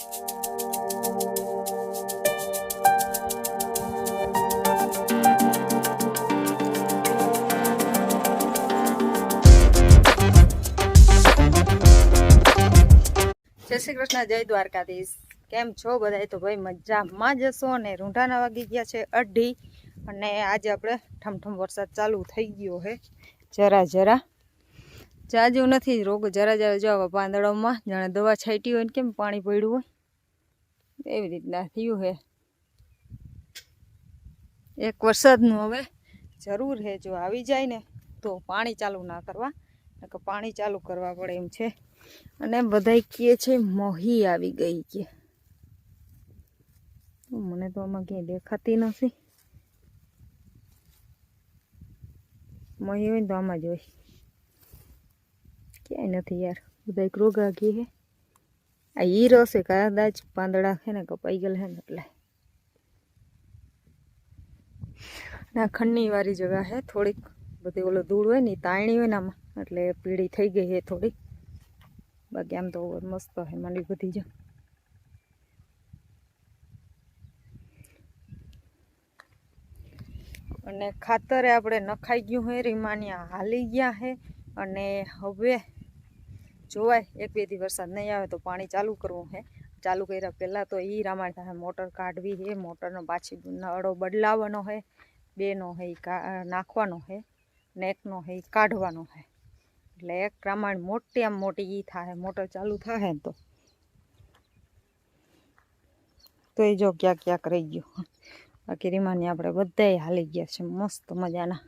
જય શ્રી કૃષ્ણ, જય દ્વારકાધીશ. કેમ છો બધા તો ભાઈ મજામાં જશો અને રૂંઢાના વાગી ગયા છે અઢી અને આજે આપણે ઠમઠમ વરસાદ ચાલુ થઈ ગયો છે જરા જરા. જાજુ નથી રોગ, જરા જરા જો પાંદડામાં જાણે દવા છાંટી હોય ને કેમ પાણી પડ્યું હોય. એવી રીતના થયું છે. એક વરસાદનું હવે જરૂર છે, જો આવી જાય ને તો પાણી ચાલુ ના કરવા કે પાણી ચાલુ કરવા પડે એમ છે. અને બધાય કહે છે, મોહી આવી ગઈ કે. મને તો આમાં ક્યાંય દેખાતી નથી. મોહી હોય તો આમાં જ હોય. ક્યાંય નથી યાર. બધા રોગા ઘી હે આ હીરો છે કદાચ પાંદડા છે ને કપાઈ ગયેલા છે ને એટલે ના ખંડની વાળી જગા છે થોડીક બધી ઓલો ધૂળ હોય ને તાણી હોય ને આમાં એટલે પીળી થઈ ગઈ છે થોડી બાકી આમ તો મસ્ત હે મંડી બધી જ અને ખાતરે આપણે નખાઈ ગયું હે રીમાનિયા હાલી ગયા હે અને હવે જોવાય, એક બે દી વરસાદ નહીં આવે તો પાણી ચાલુ કરવું હે. ચાલુ કર્યા પહેલાં તો એ રામાયણ થાય મોટર કાઢવી હે, મોટરનો પાછી નળો બદલાવવાનો હે, બેનો હે નાખવાનો હે ને એકનો હે કાઢવાનો હે. એટલે એક રામાયણ મોટી આમ મોટી એ થાય મોટર ચાલુ થાય તો. તો એ જો ક્યાંક ક્યાંક રહી ગયું. બાકી રીમાની આપણે બધાય હાલી ગયા છે, મસ્ત મજાના.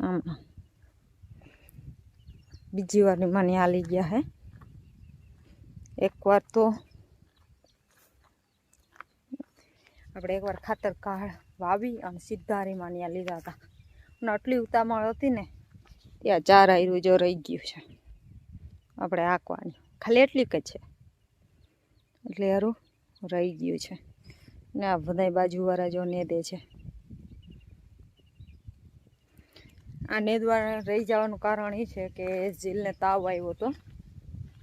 આમ. બીજી વાર મને હાલી ગયા હે. એકવાર તો આપણે એકવાર ખાતર કાઢ, વાવી અને સીધા રીમાનિયા લીધા હતા. અને આટલી ઉતામળ હતી ને, ત્યાં ચાર આયરું જો રહી ગયું છે. આપણે આંકવાની. ખાલી એટલી જ છે. એટલે હારું, રહી ગયું છે. ને આ બધાય બાજુવાળા જો ને દે છે. આ નેદવા રહી જવાનું કારણ એ છે કે ઝીલને તાવ આવ્યો હતો.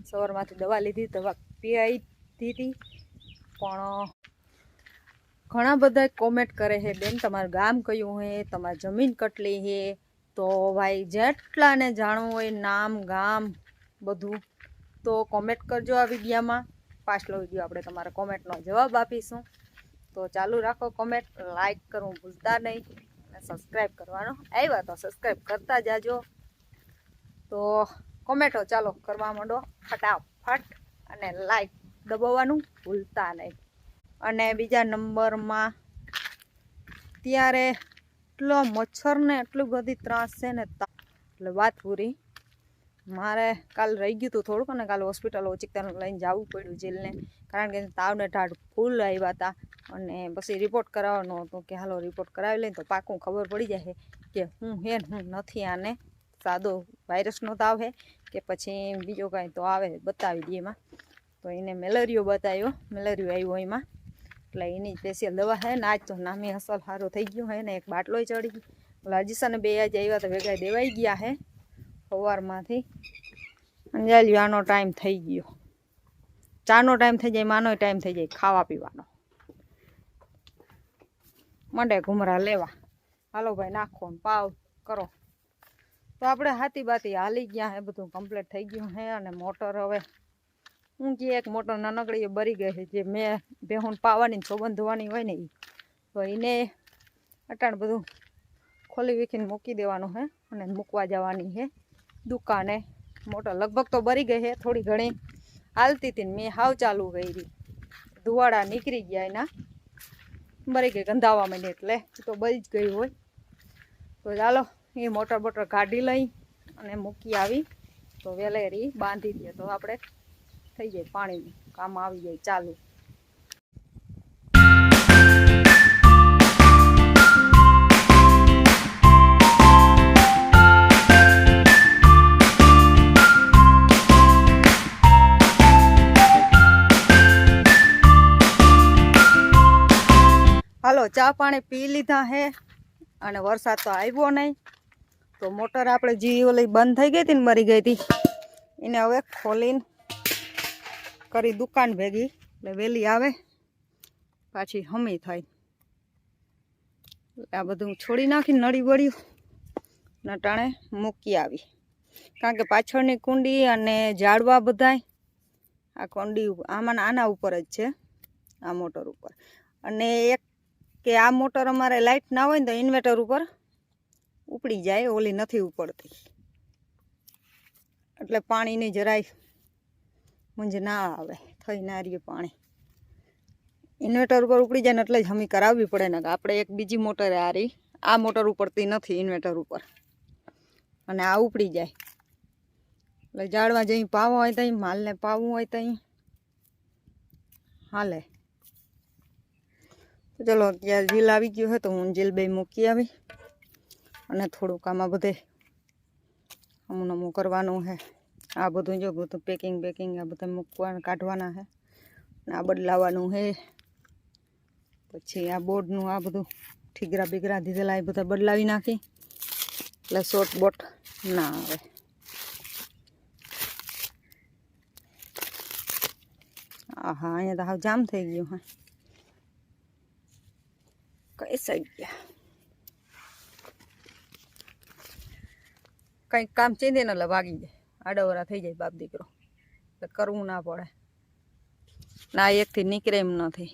સવારમાંથી દવા લીધી, દવા પીઆઈ દીધી. પણ, ઘણા બધા કોમેન્ટ કરે છે, બેન, તમારું ગામ કયું હે? તમારી જમીન કેટલી છે તો ભાઈ, જેટલાને જાણવું હોય, નામ, ગામ બધું, તો કોમેન્ટ કરજો આ વિડીયામાં. પાછલો વીડિયો આપણે તમારા કોમેન્ટનો જવાબ આપીશું. તો ચાલુ રાખો કોમેન્ટ લાઈક કરવું ભૂલતા નહીં. અને સબસ્ક્રાઈબ કરવાનો. આવ્યા તો સબસ્ક્રાઈબ કરતા જાજો. તો કોમેન્ટો ચાલો કરવા માંડો. ફટાફટ અને લાઈક દબાવવાનું ભૂલતા નહીં. અને બીજા નંબરમાં ત્યારે એટલો મચ્છરને એટલું બધી ત્રાસ છે ને એટલે વાત પૂરી. મારે કાલ રહી ગયું હતું થોડુંક અને કાલે હોસ્પિટલ ઓચિકતાનું લઈને જવું પડ્યું જેલને. કારણ કે તાવને ઢાઢ ફૂલ આવ્યા હતા. અને પછી રિપોર્ટ કરાવવાનો હતો કે, હાલો રિપોર્ટ કરાવી લઈને તો પાકું ખબર પડી જાય કે હું હે હું નથી આને સાદો વાયરસનો તાવ હે કે પછી બીજો કાંઈ તો આવે બતાવી દઈએ એમાં. તો એને મેલેરિયો બતાવ્યો, મેલેરિયો આવ્યો એમાં. એટલે એની સ્પેશિયલ દવા છે ને, આજ તો નામી અસલ સારો થઈ ગયો હે ને, એક બાટલોય ચડી ગયો ઓલા અજીસાને બે આજ આવ્યા તો ભેગા દેવાઈ ગયા હે સવારમાંથી. અંજાલી આનો ટાઈમ થઈ ગયો. ચાનો ટાઈમ થઈ જાય માનો ટાઈમ થઈ જાય, ખાવા પીવાનો. મંડે ઘુમરા લેવા. હાલો ભાઈ, નાખો પાવ, કરો. તો આપણે હાથી બાતી હાલી ગયા હે, બધું કમ્પ્લીટ થઈ ગયું હે, અને મોટર હવે હું કે એક મોટર નાનકડી બરી ગઈ છે જે મેં બેહુન પાવાની સોબંધ ધોવાની હોય ને એ તો એને અટાણ બધું ખોલી વીખીને મૂકી દેવાનું છે અને મૂકવા જવાની છે દુકાને મોટર લગભગ તો બરી ગઈ હે, થોડી ઘણી. હાલતી હતી ને મેં હાવ ચાલુ કરી. ધુવાડા નીકળી ગયા એના. બરી ગઈ ગંધાવા માંડી એટલે. તો બળી જ ગઈ હોય. તો ચાલો, એ મોટર બોટર કાઢી લઈ અને મૂકી આવી. તો વેલેરી બાંધી દે તો આપણે થઈ જાય પાણીનું. કામ આવી જાય ચાલુ. હાલો, ચા પાણી પી લીધા હે અને વરસાદ તો આવ્યો નહીં. તો મોટર આપણે જે ઓલી બંધ થઈ ગઈ હતી ને મરી ગઈ હતી. એને હવે ખોલીને કરી દુકાન ભેગી. એટલે વહેલી આવે, પાછી હમી થાય. આ બધું છોડી નાખી, નળી વળ્યું. ને ટાણે મૂકી આવી. કારણ કે પાછળની કુંડી અને ઝાડવા બધાય, આ કુંડી આમાં આના ઉપર જ છે, આ મોટર ઉપર. અને એક કે આ મોટર અમારે લાઇટ ના હોય ને તો ઇન્વર્ટર ઉપર ઉપડી જાય, ઓલી નથી ઉપડતી. એટલે પાણીની જરાય મુંજ ના આવે, થઈ ના રહ્યું પાણી. ઇન્વર્ટર ઉપર ઉપડી જાય ને એટલે જ હમી કરાવવી પડે ને આપણે એક બીજી મોટર આ રહી. આ મોટર ઉપડતી નથી ઇન્વર્ટર ઉપર. અને આ ઉપડી જાય. એટલે જાળવા જઈ પાવો હોય ત્યાં માલને પાવવું હોય ત્યાં હાલે. ચલો અત્યારે જીલ આવી ગયો હોય તો હું જીલ બે મૂકી આવી અને થોડુંક આમાં બધે અમુક નમું કરવાનું છે આ બધું જો બધું પેકિંગ બેકિંગ આ બધા મૂકવાના કાઢવાના છે અને આ બદલાવાનું છે પછી આ બોર્ડનું આ બધું ઠીગરા બીગરા દીધેલા એ બધા બદલાવી નાખી. એટલે શોર્ટ બોટ ના આવે. આહા, અહીંયા તો હાવ જામ થઈ ગયું હા. કઈ સાઈડ ગયા કંઈ કામ ચીંધે ને એટલે ભાગી જાય આડવરા થઈ જાય બાપ દીકરો એટલે કરવું ના પડે ના એકથી નીકળે એમ નથી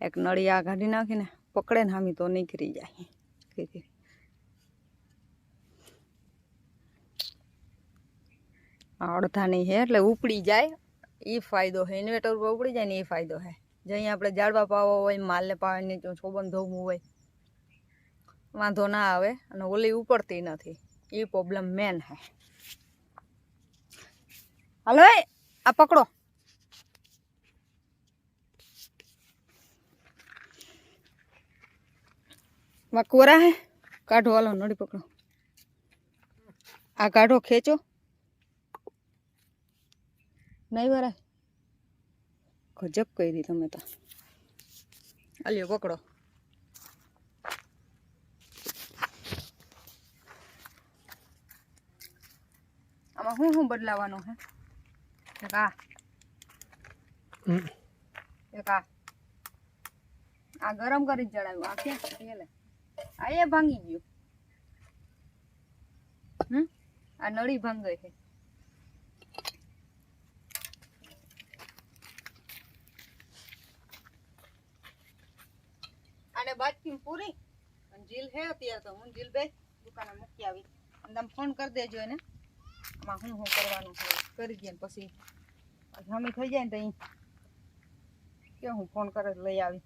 એક નળી આ કાઢી નાખીને પકડે ને હામી તો નીકળી જાય આ અડધાની છે એટલે ઉપડી જાય એ ફાયદો છે ઇન્વેટર ઉપર ઉપડી જાય ને એ ફાયદો છે જે અહીંયા આપણે ઝાડવા પાવા હોય, માલને પાવાની છોબન ધોવું હોય. વાંધો ના આવે અને ઓલી ઉપડતી નથી. એ પ્રોબ્લેમ મેન હે. હાલો આ પકડો. કોરા હે? કાઢો, હાલો નડી પકડો. આ કાઢો, ખેંચો. નહીં વરાય. ગજબ કરી તમે તો. અલ્યો પકડો. આમાં શું શું બદલાવાનું હે? એક આ. એક આ. આ ગરમ કરી ચડાવ્યું આ ક્યાં આ એ ભાંગી ગયું. હમ? આ નળી ભાંગે છે. આને બાટકી પૂરી. અને જીલ હે અત્યારે તો હું જીલ બે દુકાને મૂકી આવી અને તમે ફોન કરી દેજો એને. આમાં શું શું કરવાનું છે કરી દે પછી. જમી થઈ જાય ને તો અહીં. કે હું ફોન કરે લઈ આવી